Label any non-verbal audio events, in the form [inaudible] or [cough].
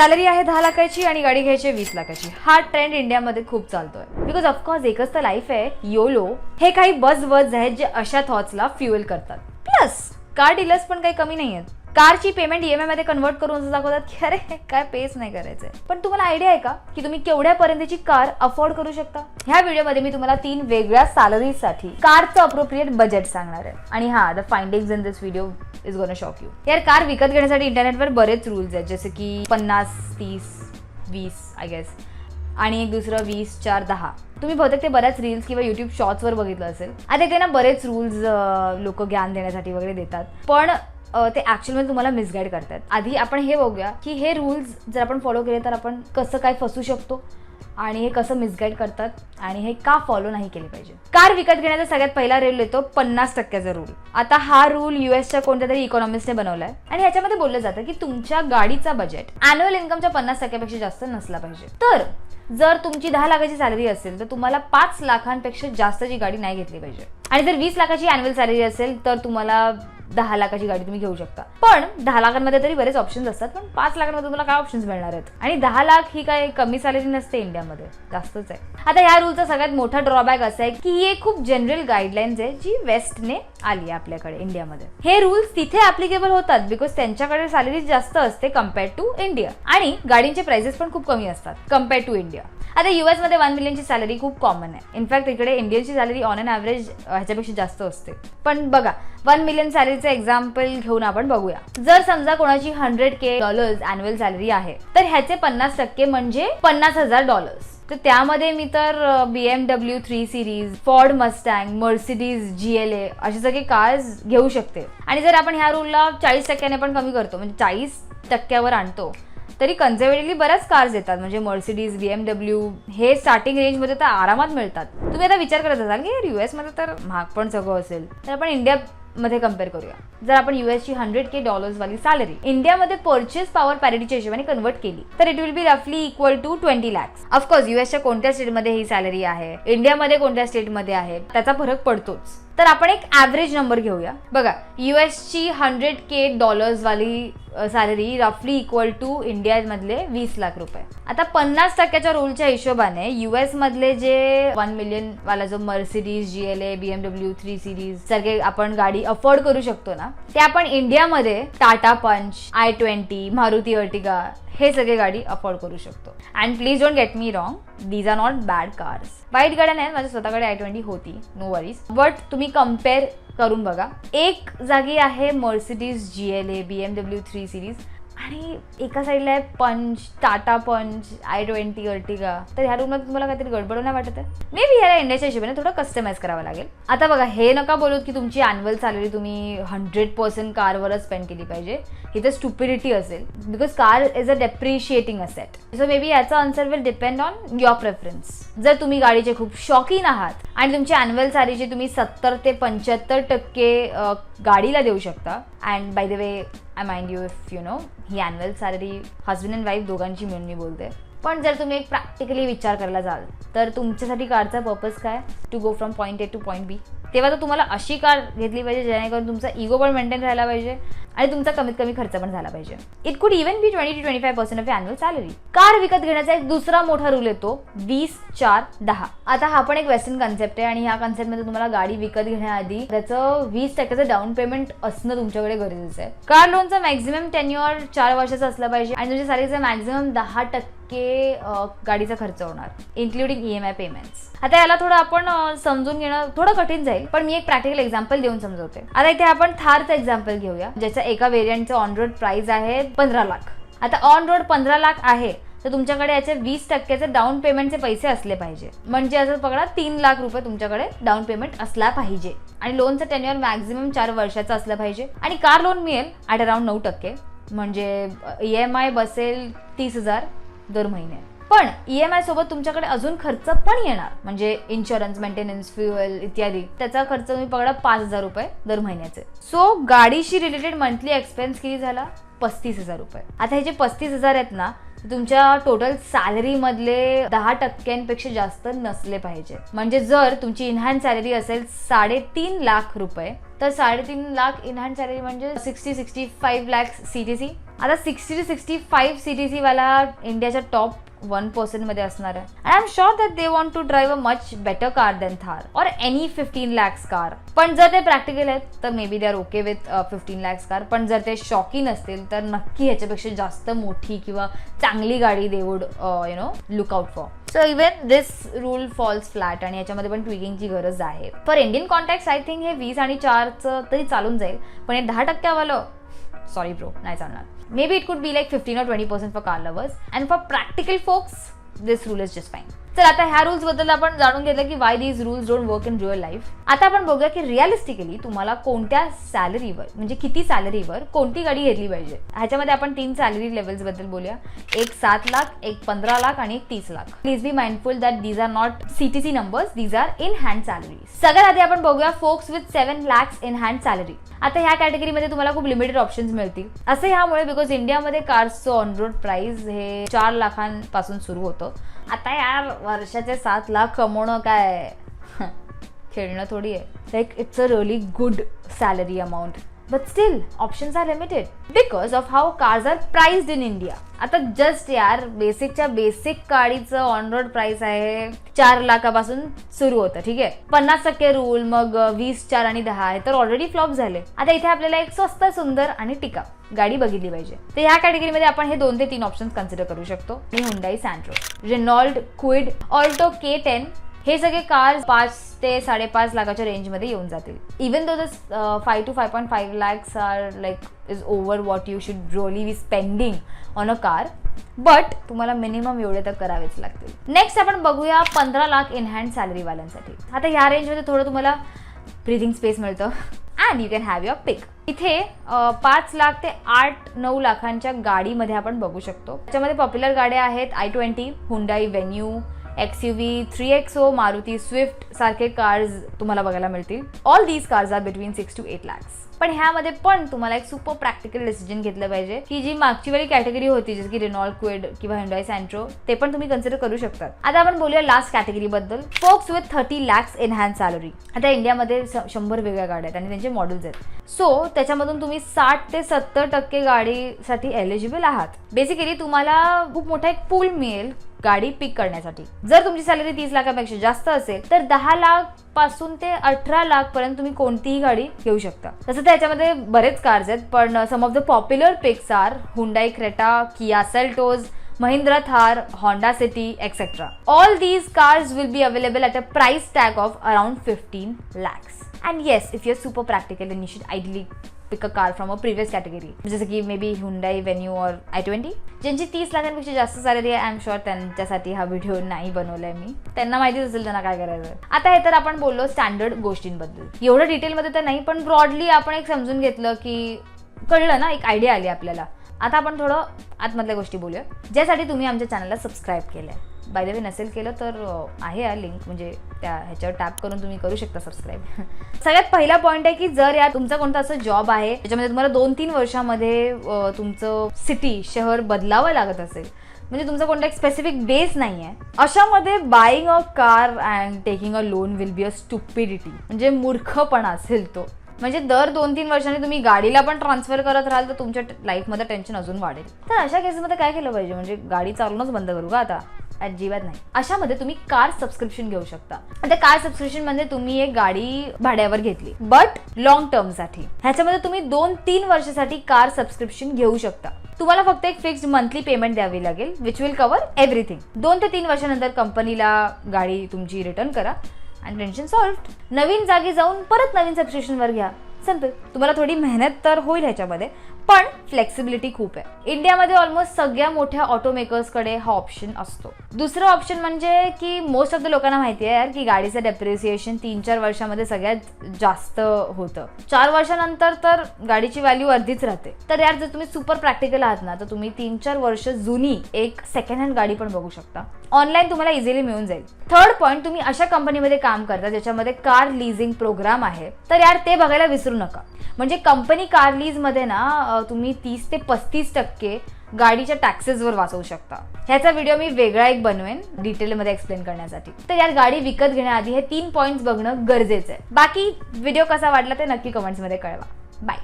Salary आहे दहा लाखाची आणि गाडी घ्यायची वीस लाखाची. हा ट्रेंड इंडियामध्ये खूप चालतोय. बिकॉज ऑफकोर्स एकच तर लाईफ आहे योलो हे काही बज वर्ड्स आहेत जे अशा थॉट्सला फ्युएल करतात. प्लस कार डीलर्स पण काही कमी नाही आहेत कारची पेमेंट ईएमआयमध्ये कन्वर्ट करून दाखवतात की अरे काय पेच नाही करायचंय. पण तुम्हाला आयडिया आहे का की तुम्ही केवढ्यापर्यंतची कार अफोर्ड करू शकता? ह्या व्हिडिओमध्ये मी तुम्हाला तीन वेगळ्या सॅलरीसाठी कारचं अप्रोप्रिएट बजेट सांगणार आहे. आणि हा the finding in this video is gonna shock you यार कार विकत घेण्यासाठी इंटरनेटवर बरेच रूल्स आहेत जसे की पन्नास तीस वीस आय गेस आणि एक दुसरं वीस चार दहा. तुम्ही बहुतेक ते बऱ्याच रील्स किंवा युट्यूब शॉर्ट्सवर बघितलं असेल. आता ते ना बरेच रूल्स लोक ज्ञान देण्यासाठी वगैरे देतात. पण ते ॲक्च्युअलमध्ये तुम्हाला मिसगाईड करतात. आधी आपण हे बघूया की हे रूल्स जर आपण फॉलो केले तर आपण कसं काय फसू शकतो आणि हे कसं मिसगाईड करतात आणि हे का फॉलो नाही केले पाहिजे. कार विकत घेण्याचा सगळ्यात पहिला रूल येतो पन्नास टक्क्याचा रूल आता हा रूल युएसच्या कोणत्या तरी इकॉनॉमिस्टने बनवलाय आणि ह्याच्यामध्ये बोललं जातं की तुमच्या गाडीचा बजेट अॅन्युअल इन्कमच्या पन्नास टक्क्यापेक्षा जास्त नसला पाहिजे. तर जर तुमची दहा लाखाची सॅलरी असेल तर तुम्हाला पाच लाखांपेक्षा जास्तची गाडी नाही घेतली पाहिजे. आणि जर वीस लाखाची अॅन्युअल सॅलरी असेल तर तुम्हाला दहा लाखाची गाडी तुम्ही घेऊ शकता. पण दहा लाखांमध्ये तरी बरेच ऑप्शन्स असतात पण पाच लाखांमध्ये तुम्हाला काय ऑप्शन्स मिळणार आहेत? आणि दहा लाख ही काय कमी सॅलरी नसते इंडियामध्ये जास्तच आहे. आता ह्या रूलचा सगळ्यात मोठा ड्रॉबॅक असा आहे की ही एक खूप जनरल गाईडलाईन्स आहे जी वेस्टने आली आहे आपल्याकडे इंडियामध्ये. हे रूल्स तिथे ऍप्लिकेबल होतात बिकॉज त्यांच्याकडे सॅलरी जास्त असते कंपेअर टू इंडिया आणि गाडींचे प्राइसेस पण खूप कमी असतात कंपेअर टू इंडिया आता युएसमध्ये वन मिलियनची सॅलरी खूप कॉमन आहे. इनफॅक्ट इकडे इंडियनची सॅलरी ऑन अन ॲव्हरेज ह्याच्यापेक्षा जास्त असते. पण बघा वन मिलियन सॅलरी सॅलरीचं एक्झाम्पल घेऊन आपण बघूया. जर समजा कोणाची hundred K dollars annual salary आहे तर ह्याचे पन्नास टक्के म्हणजे पन्नास हजार डॉलर्स तर त्यामध्ये मी तर B M W three series Ford Mustang Mercedes G L A असे सगळे कार्स घेऊ शकते. आणि जर आपण ह्या रूलला चाळीस टक्क्याने पण कमी करतो म्हणजे चाळीस टक्क्यावर आणतो तरी कन्झर्वेटिव्हली बऱ्याच कार्स येतात. म्हणजे मर्सिडीज बी एम डब्ल्यू हे स्टार्टिंग रेंजमध्ये तर आरामात मिळतात. तुम्ही आता विचार करत असाल की युएसमध्ये तर महाग पण सगळं असेल. तर आपण इंडिया मध्ये कंपेअर करूया. जर आपण युएसची हंड्रेड के डॉलर्स वाली सॅलरी इंडियामध्ये परचेस पॉवर पॅरिटीच्या हिशोबाने कन्वर्ट केली तर इट विल बी रफली equal to twenty lakhs of course युएसच्या कोणत्या स्टेटमध्ये ही सॅलरी आहे? इंडियामध्ये कोणत्या स्टेटमध्ये आहे? त्याचा फरक पडतोच. तर आपण एक ॲव्हरेज नंबर घेऊया. बघा युएसची हंड्रेड के डॉलर्स वाली सॅलरी रफली इक्वल टू इंडियामधले वीस लाख रुपये. आता पन्नास टक्क्याच्या रूलच्या हिशोबाने यू मधले जे वन मिलियन वाला जो Mercedes G L A BMW three series सारखे आपण गाडी अफोर्ड करू शकतो ना ते आपण इंडियामध्ये टाटा पंच आय ट्वेंटी मारुती अर्टिगा हे सगळे गाडी अफोर्ड करू शकतो. And please don't get me wrong these are not bad cars वाईट गाड्या नाही माझ्या स्वतःकडे आय ट्वेंटी होती नो वरीज बट तुम्ही कंपेअर करून बघा. एक जागी आहे Mercedes G L A B M W three series आणि एका साईडला आहे पंच टाटा पंच आय ट्वेंटी अर्टिगा तर ह्या रूममध्ये तुम्हाला काहीतरी गडबड नाही वाटत? आहे मे बी ह्याला इंडियाच्या हिशोबाने थोडं कस्टमाइज करावं लागेल. आता बघा हे नका बोलू की तुमची अॅन्युअल सॅलरी तुम्ही हंड्रेड पर्सेंट कारवरच स्पेंड केली पाहिजे. ही तर स्टुपिडिटी असेल. Because car is a depreciating asset so may be याचा answer will depend on your preference जर तुम्ही गाडीचे खूप शॉकीन आहात आणि तुमची अॅन्युअल सॅलरीची तुम्ही सत्तर ते पंच्याहत्तर टक्के गाडीला देऊ शकता. And by the way I mind you if you know he annual salary husband and wife दोघांची मिळून मी बोलते. पण जर तुम्ही एक प्रॅक्टिकली विचार करायला जाल तर तुमच्यासाठी कारचा पर्पज काय? To go from point A to point B तेव्हा तर तुम्हाला अशी कार घेतली पाहिजे जेणेकरून तुमचा इगो पण मेंटेन राहायला पाहिजे. आणि तुमचा कमीत कमी खर्च पण झाला पाहिजे. It could even be twenty to twenty five percent of annual salary car विकत घेण्याचा एक दुसरा मोठा रूल येतो वीस चार दहा. आता हा पण एक वेस्टर्न कन्सेप्ट आहे आणि ह्या कन्सेप्टमध्ये तुम्हाला गाडी विकत घेण्याआधी त्याचं वीस टक्क्याचं डाऊन पेमेंट असणं तुमच्याकडे गरजेचं आहे. कार लोनचं मॅक्झिमम टेन्युअर चार वर्षाचं असलं पाहिजे आणि तुमच्या सॅलरीचं मॅक्झिमम दहा टक्के गाडीचा खर्च होणार including E M I payments आता याला थोडं आपण समजून घेणं थोडं कठीण जाईल पण मी एक प्रॅक्टिकल एक्झाम्पल देऊन समजवते. आता इथे आपण थारचं एक्झाम्पल घेऊया ज्याच्या एका व्हेरियंटचा ऑन रोड प्राइस आहे पंधरा लाख. आता ऑन रोड पंधरा लाख आहे तर तुमच्याकडे याचे वीस टक्क्याचे डाऊन पेमेंटचे पैसे असले पाहिजे. म्हणजे असं पकडा तीन लाख रुपये तुमच्याकडे डाऊन पेमेंट असला पाहिजे. आणि लोनचं टेन्युअर मॅक्झिमम चार वर्षाचं असलं पाहिजे. आणि कार लोन मिळेल ॲट अराउंड नऊ टक्के. म्हणजे ई एम आय बसेल तीस हजार दर महिने पण ई एम आय सोबत तुमच्याकडे अजून खर्च पण येणार. म्हणजे इन्शुरन्स मेंटेनन्स फ्युएल इत्यादी. त्याचा खर्च तुम्ही पकडा पाच हजार रुपये दर महिन्याचे. सो गाडीशी रिलेटेड मंथली एक्सपेन्स किती झाला? पस्तीस हजार रुपये. आता हे जे पस्तीस हजार आहेत ना तुमच्या टोटल सॅलरी मधले दहा टक्क्यांपेक्षा जास्त नसले पाहिजे. म्हणजे जर तुमची इनहँड सॅलरी असेल साडेतीन लाख रुपये तर साडेतीन लाख इनहँड सॅलरी म्हणजे sixty sixty five lakhs C T C आता sixty to sixty five C T सीवाला इंडियाच्या टॉप वन पर्सेंटमध्ये असणार आहे. I am sure that they want to drive a much better car than Thar और any fifteen lakhs car पण जर ते practical आहेत तर may be they are okay with fifteen lakhs car पण जर ते शॉकिंग असतील तर नक्की ह्याच्यापेक्षा जास्त मोठी किंवा चांगली गाडी they would you know look out for so even this rule falls flat आणि याच्यामध्ये पण ट्विगिंगची गरज आहे. For Indian context I think हे वीस आणि चारचं तरी चालून जाईल. पण हे दहा टक्क्यावालं Sorry, bro. Nice on Maybe it could be like 15 or 20% for car lovers. And for practical folks, this rule is just fine. तर आता ह्या रुल्सबद्दल आपण जाणून घेतलं की why these rules don't work in real life आता आपण बघूया की रिअलिस्टिकली तुम्हाला कोणत्या सॅलरीवर म्हणजे किती सॅलरीवर कोणती गाडी घेतली पाहिजे? ह्याच्यामध्ये आपण तीन सॅलरी लेवल्सबद्दल बोलूया. एक सात लाख एक पंधरा लाख आणि एक तीस lakh. Please be mindful that these are not CTC numbers these are in hand salary सगळ्यात आधी आपण बघूया folks with seven lakhs in hand salary आता ह्या कॅटेगरीमध्ये तुम्हाला खूप लिमिटेड ऑप्शन्स मिळतील. असं ह्यामुळे बिकॉज इंडियामध्ये कार्सचं ऑन रोड प्राइस हे चार लाखांपासून सुरू होतं. आता यार वर्षाचे सात लाख कमवणं काय? [laughs] खेळणं थोडी आहे. Like it's a really good salary amount but still, options are limited because of how cars are priced in India आता जस्ट यार बेसिकच्या बेसिक गाडीचं ऑन रोड प्राइस आहे. चार लाखापासून सुरू होतं ठीक आहे? पन्नास टक्के रूल मग वीस चार आणि दहा आहे तर ऑलरेडी फ्लॉप झाले. आता इथे आपल्याला एक स्वस्त सुंदर आणि टिका गाडी बघितली पाहिजे. तर ह्या कॅटेगरीमध्ये आपण हे दोन ते तीन ऑप्शन कन्सिडर करू शकतो. मी Hyundai Santro Renault Kwid Alto K ten हे सगळे कार्स पाच ते साडेपाच लाखाच्या रेंजमध्ये येऊन जातील. Even though the five to five point five lakhs are like is over what you should roughly be spending on a car but तुम्हाला मिनिमम एवढे तर करावेच लागतील. नेक्स्ट आपण बघूया पंधरा लाख इन हँड सॅलरीवाल्यांसाठी आता ह्या रेंजमध्ये थोडं तुम्हाला ब्रिथिंग स्पेस मिळतं. And you can have your pick इथे uh, पाच लाख ते आठ नऊ लाखांच्या गाडीमध्ये आपण बघू शकतो. त्याच्यामध्ये पॉप्युलर गाड्या आहेत I twenty Hyundai Venue X U V three X O Maruti Swift सारखे कार्स तुम्हाला बघायला मिळतील. All these cars are between six to eight lakhs पण ह्यामध्ये पण तुम्हाला एक सुपर प्रॅक्टिकल डिसिजन घेतलं पाहिजे. की जी मागची वेळी कॅटेगरी होती जसं की रेनॉल्ड क्विड किंवा हिंडॉय सँट्रो ते पण तुम्ही कन्सिडर करू शकतात. आता आपण बोलूया लास्ट कॅटेगरी बद्दल. Folks with thirty lakhs in salary आता इंडियामध्ये श- शंभर वेगळ्या गाड्या आहेत आणि त्यांचे मॉडेल्स आहेत. सो त्याच्यामधून तुम्ही साठ ते सत्तर टक्के गाडीसाठी एलिजिबल आहात. बेसिकली तुम्हाला खूप मोठा एक पूल मिळेल. गाडी पिक करण्यासाठी. जर तुमची सॅलरी तीस लाखापेक्षा जास्त असेल तर दहा लाखपासून ते अठरा लाख पर्यंत तुम्ही कोणतीही गाडी घेऊ शकता. तसं त्याच्यामध्ये बरेच कार्स आहेत पण some of the popular picks are Hyundai Creta Kia Seltos Mahindra Thar Honda City etcetera all these cars will be available at a price tag of around 15 lakhs. And yes if you're super practical in you should ideally pick a car from a previous category जसं की maybe Hyundai Venue और i twenty ज्यांची तीस लाखांपेक्षा जास्त salary आहे I am sure त्यांच्यासाठी हा व्हिडिओ नाही बनवलाय मी. त्यांना माहितीच असेल त्यांना काय करायचं आता हे तर आपण बोललो स्टँडर्ड गोष्टींबद्दल. एवढं डिटेलमध्ये तर नाही पण ब्रॉडली आपण एक समजून घेतलं की कळलं ना एक आयडिया आली आपल्याला. आता आपण थोडं आतमधल्या गोष्टी बोलूया ज्यासाठी तुम्ही आमच्या चॅनलला सबस्क्राईब केलं आहे बाय द वे नसेल केलं तर आहे या लिंक म्हणजे त्या ह्याच्यावर टॅप करून तुम्ही करू शकता सबस्क्राईब [laughs] सगळ्यात पहिला पॉईंट आहे की जर या तुमचा कोणता असं जॉब आहे त्याच्यामध्ये तुम्हाला दोन तीन वर्षामध्ये तुमचं सिटी शहर बदलावं लागत असेल म्हणजे तुमचा कोणता एक स्पेसिफिक बेस नाही आहे अशामध्ये buying a car and taking a loan will be a stupidity म्हणजे मूर्खपणा असेल तो. म्हणजे दर दोन तीन वर्षांनी तुम्ही गाडीला पण ट्रान्सफर करत राहाल तर तुमच्या लाईफमध्ये टेन्शन अजून वाढेल. तर अशा केसमध्ये काय केलं पाहिजे? म्हणजे गाडी चालवणंच बंद करू का आता? अजिबात नाही. अशामध्ये तुम्ही कार सबस्क्रिप्शन घेऊ शकता. आता कार सबस्क्रिप्शनमध्ये तुम्ही एक गाडी भाड्यावर घेतली. बट लॉंग टर्मसाठी. ह्याच्यामध्ये तुम्ही दोन तीन वर्षासाठी कार सबस्क्रिप्शन घेऊ शकता. तुम्हाला फक्त एक फिक्स्ड मंथली पेमेंट द्यावी लागेल विच विल कव्हर एव्हरीथिंग दोन ते तीन वर्षानंतर कंपनीला गाडी तुमची रिटर्न करा आणि टेन्शन सॉल्व्ह नवीन जागी जाऊन परत नवीन सबस्क्रिप्शनवर घ्या. संपेल तुम्हाला थोडी मेहनत तर होईल ह्याच्यामध्ये पण फ्लेक्सिबिलिटी खूप आहे. इंडियामध्ये ऑलमोस्ट सगळ्या मोठ्या ऑटोमेकर्सकडे हा ऑप्शन असतो. दुसरं ऑप्शन म्हणजे की मोस्ट ऑफ द लोकांना माहिती आहे यार की गाडीचं डेप्रिसिएशन तीन चार वर्षामध्ये सगळ्यात जास्त होतं. चार वर्षानंतर तर गाडीची व्हॅल्यू अर्धीच राहते. तर यार जर तुम्ही सुपर प्रॅक्टिकल आहात ना तर तुम्ही तीन चार वर्ष जुनी एक सेकंड हँड गाडी पण बघू शकता. ऑनलाईन तुम्हाला इझिली मिळून जाईल. थर्ड पॉईंट तुम्ही अशा कंपनीमध्ये काम करता ज्याच्यामध्ये कार लिझिंग प्रोग्राम आहे. तर यार ते बघायला विसरू नका. म्हणजे कंपनी कार लीजमध्ये ना तुम्ही तीस ते पस्तीस टक्के गाडीच्या टॅक्सेसवर वाचवू शकता. ह्याचा व्हिडिओ मी वेगळा एक बनवेन डिटेलमध्ये एक्सप्लेन करण्यासाठी. तर यात गाडी विकत घेण्याआधी हे तीन पॉईंट्स बघणं गरजेचं आहे. बाकी व्हिडिओ कसा वाटला ते नक्की कमेंट्समध्ये कळवा. बाय